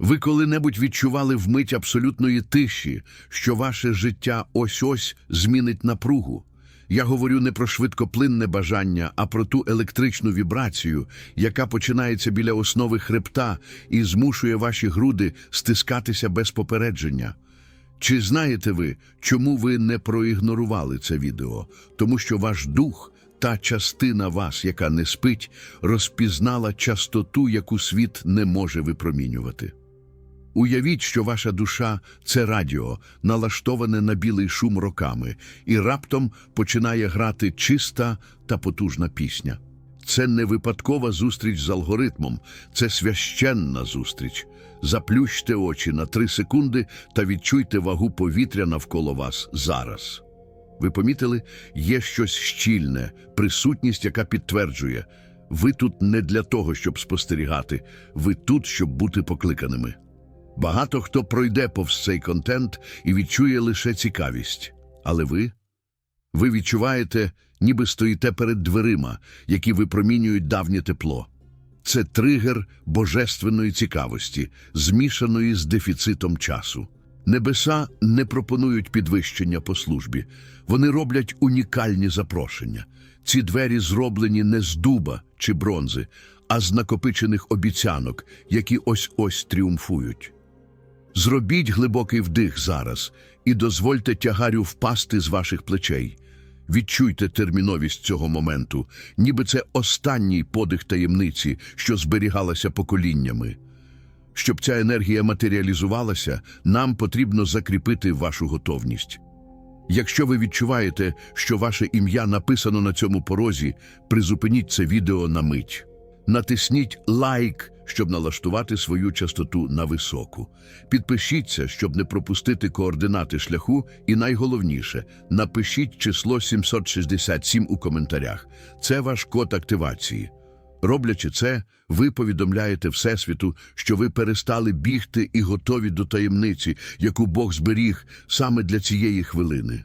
Ви коли-небудь відчували вмить абсолютної тиші, що ваше життя ось-ось змінить напругу? Я говорю не про швидкоплинне бажання, а про ту електричну вібрацію, яка починається біля основи хребта і змушує ваші груди стискатися без попередження. Чи знаєте ви, чому ви не проігнорували це відео? Тому що ваш дух, та частина вас, яка не спить, розпізнала частоту, яку світ не може випромінювати. Уявіть, що ваша душа це радіо, налаштоване на білий шум роками, і раптом починає грати чиста та потужна пісня. Це не випадкова зустріч з алгоритмом, це священна зустріч. Заплющте очі на три секунди та відчуйте вагу повітря навколо вас зараз. Ви помітили, є щось щільне, присутність, яка підтверджує, ви тут не для того, щоб спостерігати, ви тут, щоб бути покликаними. Багато хто пройде повз цей контент і відчує лише цікавість. Але ви? Ви відчуваєте, ніби стоїте перед дверима, які випромінюють давнє тепло. Це тригер божественної цікавості, змішаної з дефіцитом часу. Небеса не пропонують підвищення по службі, вони роблять унікальні запрошення. Ці двері зроблені не з дуба чи бронзи, а з накопичених обіцянок, які ось-ось тріумфують. Зробіть глибокий вдих зараз і дозвольте тягарю впасти з ваших плечей. Відчуйте терміновість цього моменту, ніби це останній подих таємниці, що зберігалася поколіннями. Щоб ця енергія матеріалізувалася, нам потрібно закріпити вашу готовність. Якщо ви відчуваєте, що ваше ім'я написано на цьому порозі, призупиніть це відео на мить. Натисніть лайк, щоб налаштувати свою частоту на високу. Підпишіться, щоб не пропустити координати шляху, і найголовніше, напишіть число 767 у коментарях. Це ваш код активації. Роблячи це, ви повідомляєте Всесвіту, що ви перестали бігти і готові до таємниці, яку Бог зберіг саме для цієї хвилини.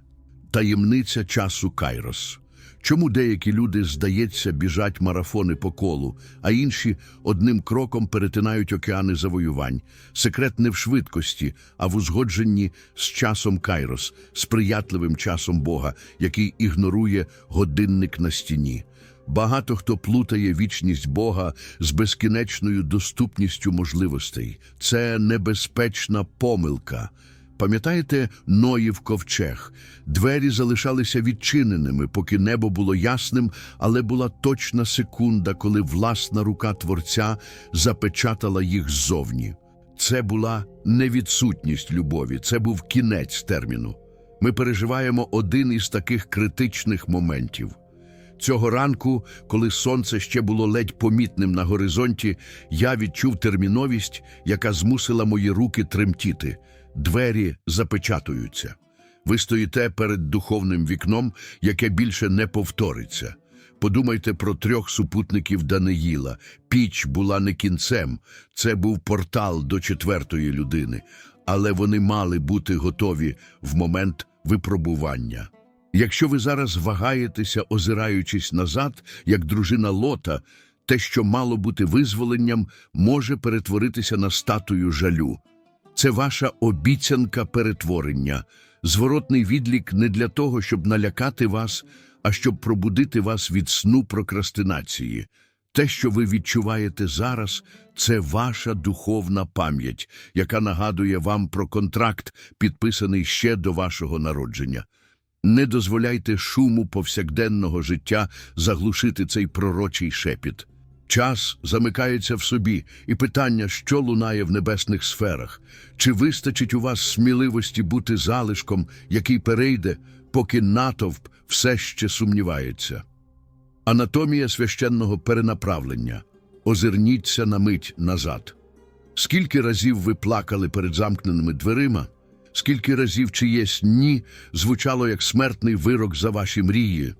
Таємниця часу Кайрос. Чому деякі люди, здається, біжать марафони по колу, а інші одним кроком перетинають океани завоювань? Секрет не в швидкості, а в узгодженні з часом Кайрос, сприятливим часом Бога, який ігнорує годинник на стіні. Багато хто плутає вічність Бога з безкінечною доступністю можливостей. Це небезпечна помилка. Пам'ятаєте Ноїв ковчег? Двері залишалися відчиненими, поки небо було ясним, але була точна секунда, коли власна рука Творця запечатала їх ззовні. Це була не відсутність любові, це був кінець терміну. Ми переживаємо один із таких критичних моментів. Цього ранку, коли сонце ще було ледь помітним на горизонті, я відчув терміновість, яка змусила мої руки тремтіти. Двері запечатуються. Ви стоїте перед духовним вікном, яке більше не повториться. Подумайте про трьох супутників Даниїла. Піч була не кінцем, це був портал до четвертої людини, але вони мали бути готові в момент випробування. Якщо ви зараз вагаєтеся, озираючись назад, як дружина Лота, те, що мало бути визволенням, може перетворитися на статую жалю. Це ваша обіцянка перетворення, зворотний відлік не для того, щоб налякати вас, а щоб пробудити вас від сну прокрастинації. Те, що ви відчуваєте зараз, це ваша духовна пам'ять, яка нагадує вам про контракт, підписаний ще до вашого народження. Не дозволяйте шуму повсякденного життя заглушити цей пророчий шепіт. Час замикається в собі, і питання, що лунає в небесних сферах, чи вистачить у вас сміливості бути залишком, який перейде, поки натовп все ще сумнівається. Анатомія священного перенаправлення. Озирніться на мить назад. Скільки разів ви плакали перед замкненими дверима? Скільки разів чиєсь ні звучало як смертний вирок за ваші мрії?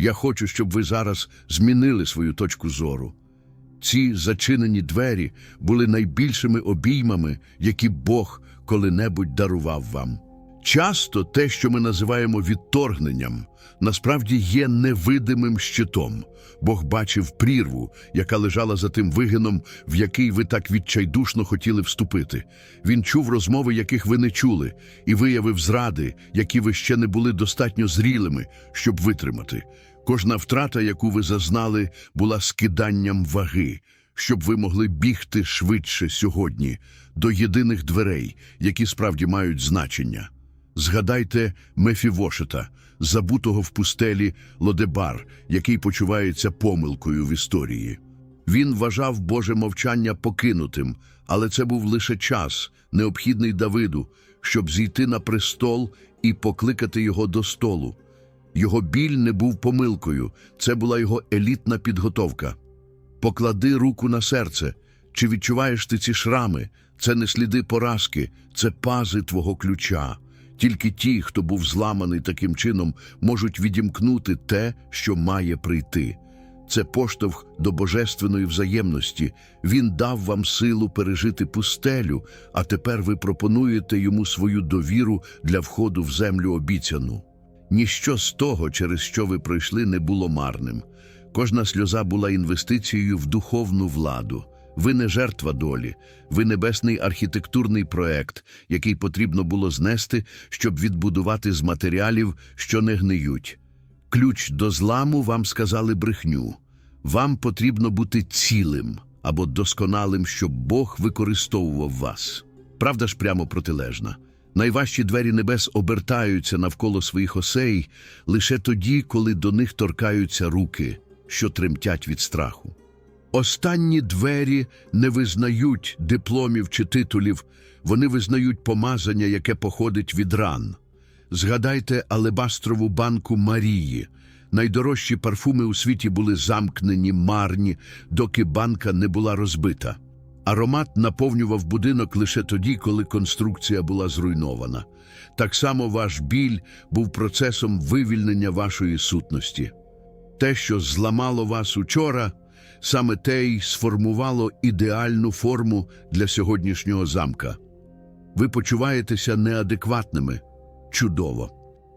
Я хочу, щоб ви зараз змінили свою точку зору. Ці зачинені двері були найбільшими обіймами, які Бог коли-небудь дарував вам. Часто те, що ми називаємо відторгненням, насправді є невидимим щитом. Бог бачив прірву, яка лежала за тим вигином, в який ви так відчайдушно хотіли вступити. Він чув розмови, яких ви не чули, і виявив зради, які ви ще не були достатньо зрілими, щоб витримати. Кожна втрата, яку ви зазнали, була скиданням ваги, щоб ви могли бігти швидше сьогодні до єдиних дверей, які справді мають значення. Згадайте Мефівошета, забутого в пустелі Лодебар, який почувається помилкою в історії. Він вважав Боже мовчання покинутим, але це був лише час, необхідний Давиду, щоб зійти на престол і покликати його до столу. Його біль не був помилкою, це була його елітна підготовка. Поклади руку на серце. Чи відчуваєш ти ці шрами? Це не сліди поразки, це пази твого ключа. Тільки ті, хто був зламаний таким чином, можуть відімкнути те, що має прийти. Це поштовх до божественної взаємності. Він дав вам силу пережити пустелю, а тепер ви пропонуєте йому свою довіру для входу в землю обіцяну. Ніщо з того, через що ви пройшли, не було марним. Кожна сльоза була інвестицією в духовну владу. Ви не жертва долі, ви небесний архітектурний проект, який потрібно було знести, щоб відбудувати з матеріалів, що не гниють. Ключ до зламу вам сказали брехню. Вам потрібно бути цілим або досконалим, щоб Бог використовував вас. Правда ж прямо протилежна. Найважчі двері небес обертаються навколо своїх осей лише тоді, коли до них торкаються руки, що тремтять від страху. Останні двері не визнають дипломів чи титулів, вони визнають помазання, яке походить від ран. Згадайте алебастрову банку Марії. Найдорожчі парфуми у світі були замкнені, марні, доки банка не була розбита. Аромат наповнював будинок лише тоді, коли конструкція була зруйнована. Так само ваш біль був процесом вивільнення вашої сутності. Те, що зламало вас учора, саме те й сформувало ідеальну форму для сьогоднішнього замка. Ви почуваєтеся неадекватними. Чудово.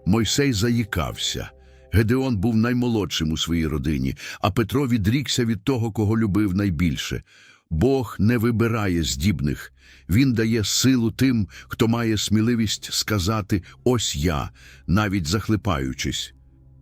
Мойсей заїкався. Гедеон був наймолодшим у своїй родині, а Петро відрікся від того, кого любив найбільше. Бог не вибирає здібних, Він дає силу тим, хто має сміливість сказати «Ось я», навіть захлипаючись.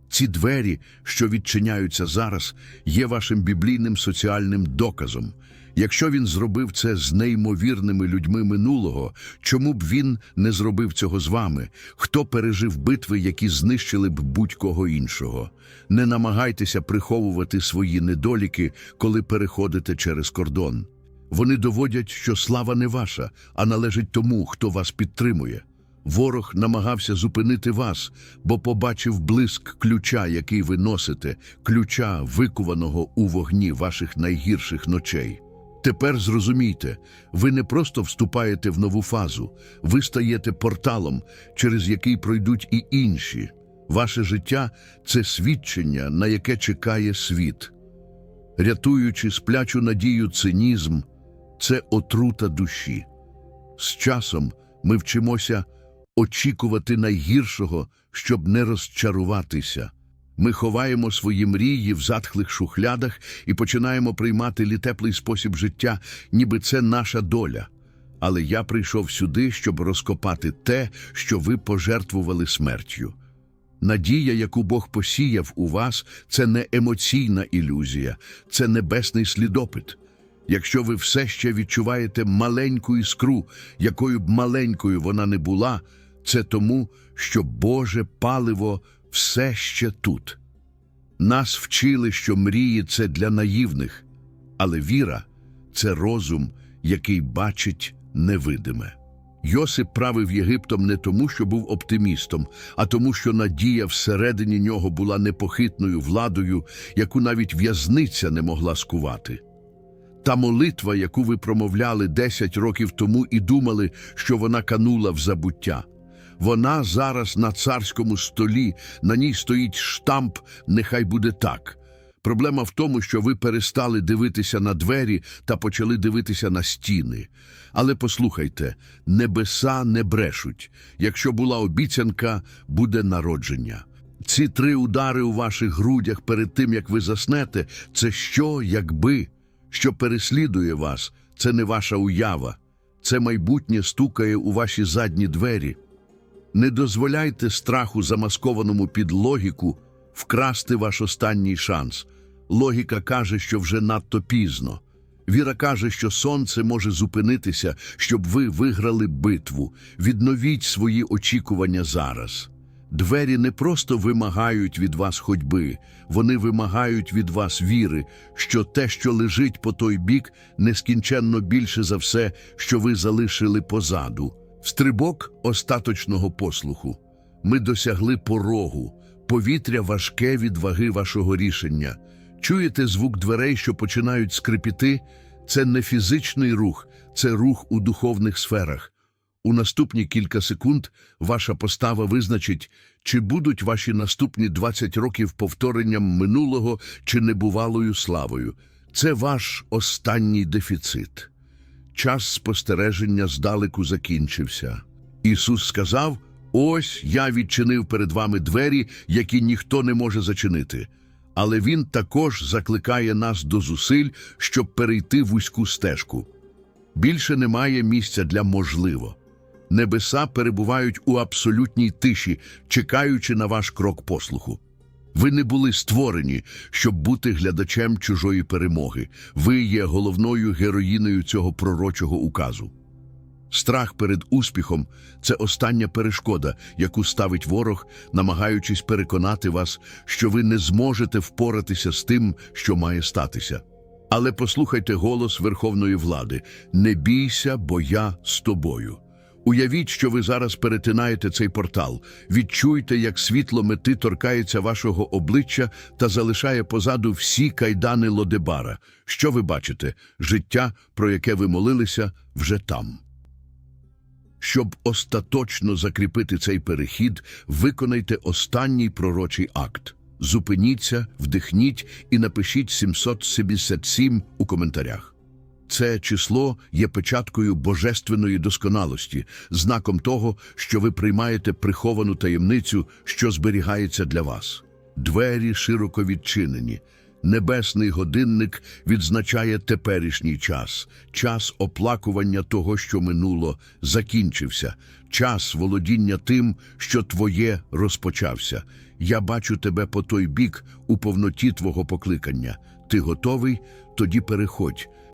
Ці двері, що відчиняються зараз, є вашим біблійним соціальним доказом. Якщо він зробив це з неймовірними людьми минулого, чому б він не зробив цього з вами? Хто пережив битви, які знищили б будь-кого іншого? Не намагайтеся приховувати свої недоліки, коли переходите через кордон. Вони доводять, що слава не ваша, а належить тому, хто вас підтримує. Ворог намагався зупинити вас, бо побачив блиск ключа, який ви носите, ключа, викуваного у вогні ваших найгірших ночей. Тепер зрозумійте, ви не просто вступаєте в нову фазу, ви стаєте порталом, через який пройдуть і інші. Ваше життя це свідчення, на яке чекає світ. Рятуючи сплячу надію цинізм, це отрута душі. З часом ми вчимося очікувати найгіршого, щоб не розчаруватися. Ми ховаємо свої мрії в затхлих шухлядах і починаємо приймати літеплий спосіб життя, ніби це наша доля. Але я прийшов сюди, щоб розкопати те, що ви пожертвували смертю. Надія, яку Бог посіяв у вас, це не емоційна ілюзія, це небесний слідопит. Якщо ви все ще відчуваєте маленьку іскру, якою б маленькою вона не була, це тому, що Боже паливо все ще тут. Нас вчили, що мрії це для наївних, але віра це розум, який бачить невидиме. Йосип правив Єгиптом не тому, що був оптимістом, а тому, що надія всередині нього була непохитною владою, яку навіть в'язниця не могла скувати. Та молитва, яку ви промовляли 10 років тому і думали, що вона канула в забуття. Вона зараз на царському столі, на ній стоїть штамп «Нехай буде так». Проблема в тому, що ви перестали дивитися на двері та почали дивитися на стіни. Але послухайте, небеса не брешуть. Якщо була обіцянка, буде народження. Ці три удари у ваших грудях перед тим, як ви заснете, це що, якби, що переслідує вас, це не ваша уява. Це майбутнє стукає у ваші задні двері. Не дозволяйте страху, замаскованому під логіку, вкрасти ваш останній шанс. Логіка каже, що вже надто пізно. Віра каже, що сонце може зупинитися, щоб ви виграли битву. Відновіть свої очікування зараз. Двері не просто вимагають від вас ходьби, вони вимагають від вас віри, що те, що лежить по той бік, нескінченно більше за все, що ви залишили позаду. Стрибок остаточного послуху. Ми досягли порогу, повітря важке від ваги вашого рішення. Чуєте звук дверей, що починають скрипіти? Це не фізичний рух, це рух у духовних сферах. У наступні кілька секунд ваша постава визначить, чи будуть ваші наступні 20 років повторенням минулого чи небувалою славою. Це ваш останній дефіцит. Час спостереження здалеку закінчився. Ісус сказав: Ось я відчинив перед вами двері, які ніхто не може зачинити. Але Він також закликає нас до зусиль, щоб перейти вузьку стежку. Більше немає місця для можливо. Небеса перебувають у абсолютній тиші, чекаючи на ваш крок послуху. Ви не були створені, щоб бути глядачем чужої перемоги. Ви є головною героїною цього пророчого указу. Страх перед успіхом це остання перешкода, яку ставить ворог, намагаючись переконати вас, що ви не зможете впоратися з тим, що має статися. Але послухайте голос верховної влади: не бійся, бо я з тобою. Уявіть, що ви зараз перетинаєте цей портал. Відчуйте, як світло мети торкається вашого обличчя та залишає позаду всі кайдани Лодебара. Що ви бачите? Життя, про яке ви молилися, вже там. Щоб остаточно закріпити цей перехід, виконайте останній пророчий акт. Зупиніться, вдихніть і напишіть 777 у коментарях. Це число є печаткою божественної досконалості, знаком того, що ви приймаєте приховану таємницю, що зберігається для вас. Двері широко відчинені. Небесний годинник відзначає теперішній час. Час оплакування того, що минуло, закінчився. Час володіння тим, що твоє розпочався. Я бачу тебе по той бік у повноті твого покликання. Ти готовий? Тоді переходь.